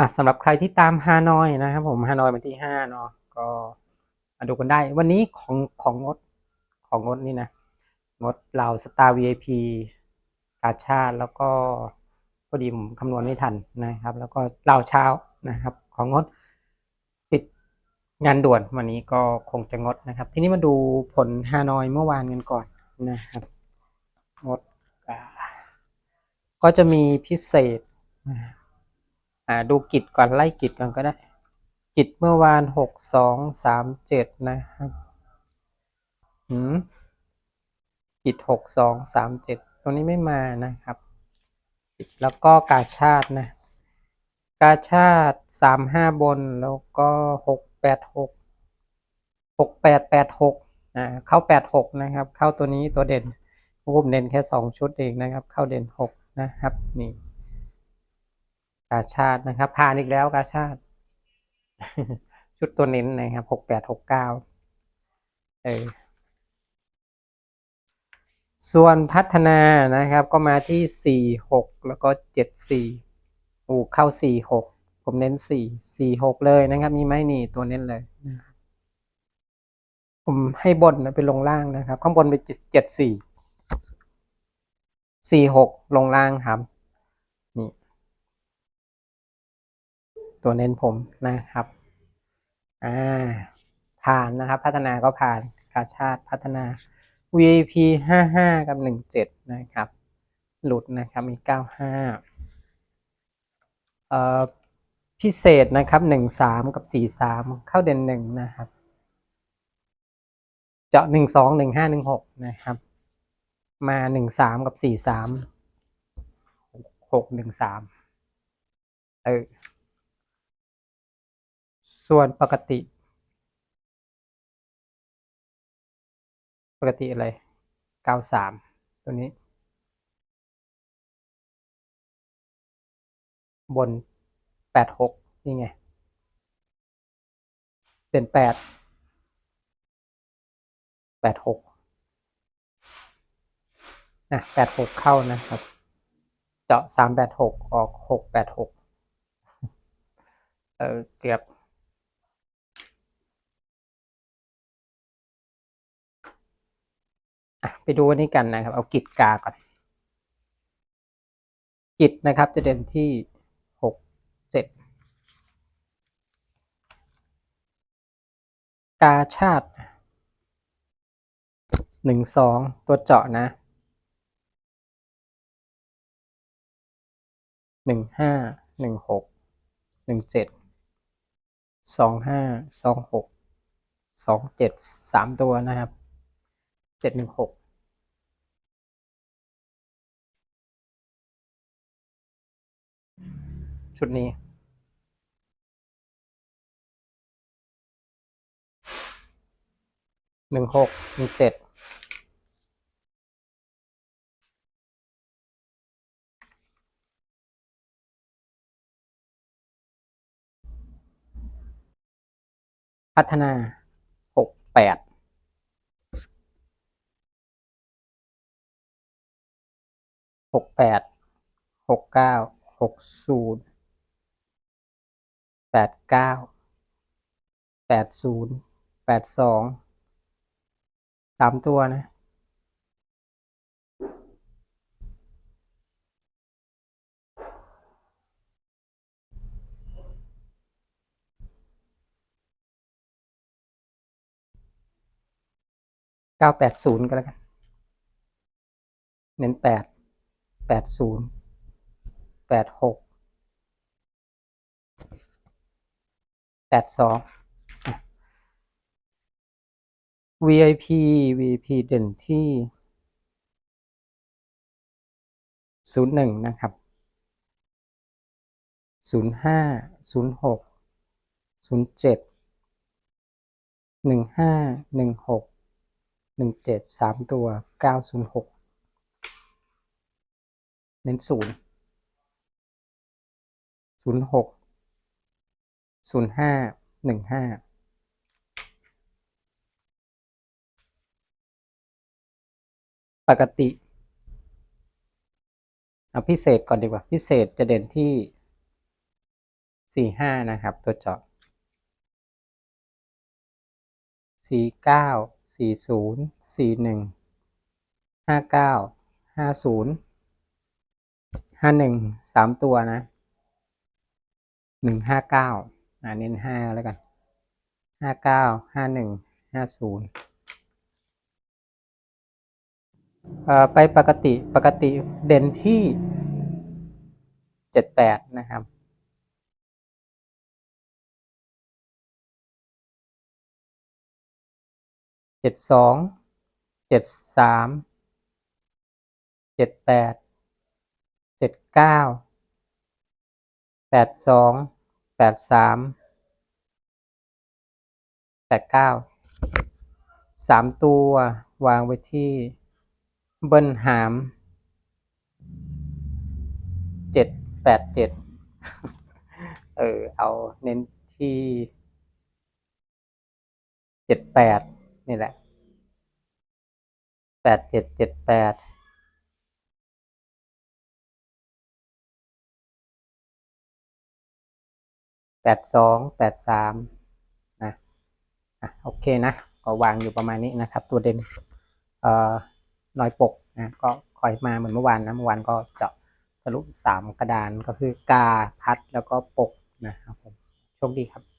อะสำหรับใครที่ตามฮานอยนะครับผมฮานอยวันที่ห้าเนาะก็มาดูกันได้ วันนี้ของของงดของงดนี่นะงดเราสตาร์ VIP กาชาติแล้วก็พอดีผมคำนวณไม่ทันนะครับ แล้วก็เราเช้านะครับ ของงดติดงานด่วนวันนี้ก็คงจะงดนะครับ ทีนี้มาดูผลฮานอยเมื่อวานกันก่อนนะครับงดก็จะมีพิเศษนะอ่าดูกิจก่อนไล่กิจก่อนก็ได้ กิจเมื่อวานหกสองสามเจ็ดนะครับหืมกิจหกสองสามเจ็ดตัวนี้ไม่มานะครับ แล้วก็กาชาตินะ กาชาติสามห้าบนแล้วก็หกแปดหกหกแปดแปดหกอ่าเข้าแปดหกนะครับ เข้าตัวนี้ตัวเด่นผมเด่นแค่สองชุดเองนะครับ เข้าเด่นหกนะครับนี่ กาชาตินะครับผ่านอีกแล้วกาชาติ ชุดตัวเน้นนะครับหกแปดหกเก้าเออส่วนพัฒนานะครับก็มาที่สี่หกแล้วก็เจ็ดสี่อูเข้าสี่หกผมเน้นสี่สี่หกเลยนะครับ มีไหมนี่ตัวเน้นเลยนะครับผมให้บนนะไปลงล่างนะครับ ข้างบนไปเจ็ดสี่สี่หกลงล่างครับ นี่ ตัวเน้นผมนะครับ อ่า ผ่านนะครับ พัฒนาก็ผ่านกาชาติพัฒนา VIP ห้าห้ากับหนึ่งเจ็ดนะครับ หลุดนะครับ มีเก้าห้าเอ่อ พิเศษนะครับหนึ่งสามกับสี่สามเข้าเด่นหนึ่งนะครับ เจาะหนึ่งสองหนึ่งห้าหนึ่งหกนะครับ มาหนึ่งสามกับสี่สามหกหนึ่งสามเออ ส่วนปกติ ปกติอะไรเก้าสามตัวนี้ บนแปดหกนี่ไง เด่นแปดแปดหกนะแปดหกเข้านะครับ เจาะสามแปดหกออกหกแปดหกเออเกือบ อะ ไปดูอันนี้กันนะครับ เอากิจกาก่อน กิจนะครับจะเด่นที่หกเจ็ดกาชาติหนึ่งสองตัวเจาะนะหนึ่งห้าหนึ่งหกหนึ่งเจ็ดสองห้าสองหกสองเจ็ดสามตัวนะครับ เจ็ดหนึ่งหกชุดนี้ หนึ่งหกหนึ่งเจ็ดพัฒนาหกแปด หกแปดหกเก้าหกศูนย์แปดเก้าแปดศูนย์แปดสองสามตัวนะเก้าแปดศูนย์ก็แล้วกัน เน้นแปด แปดศูนย์แปดหกแปดสอง VIP VIP เด่นที่ศูนย์หนึ่งนะครับศูนย์ห้าศูนย์หกศูนย์เจ็ดหนึ่งห้าหนึ่งหกหนึ่งเจ็ดสามตัวเก้าศูนย์หก เน้นศูนย์ศูนย์หกศูนย์ห้าหนึ่งห้าปกติเอาพิเศษก่อนดีกว่า พิเศษจะเด่นที่สี่ห้านะครับ ตัวเจาะสี่เก้าสี่ศูนย์สี่หนึ่งห้าเก้าห้าศูนย์ ห้าหนึ่งสามตัวนะหนึ่งห้าเก้าอ่าเน้นห้าแล้วกันห้าเก้าห้าหนึ่งห้าศูนย์ไปปกติปกติเด่นที่เจ็ดแปดนะครับเจ็ดสองเจ็ดสามเจ็ดแปดเจ็ด เก้าแปดสองแปดสามแปดเก้าสามตัววางไว้ที่เบิ้ลหามเจ็ดแปดเจ็ดเออ เอาเน้นที่เจ็ดแปดนี่แหละแปดเจ็ดเจ็ดแปด แปดสองแปดสามนะอะโอเคนะก็วางอยู่ประมาณนี้นะครับ ตัวเด่นเอ่อน้อยปกนะก็คอยมาเหมือนเมื่อวานนะเมื่อวานก็เจาะทะลุสามกระดานก็คือกาพัดแล้วก็ปกนะครับผมโชคดีครับ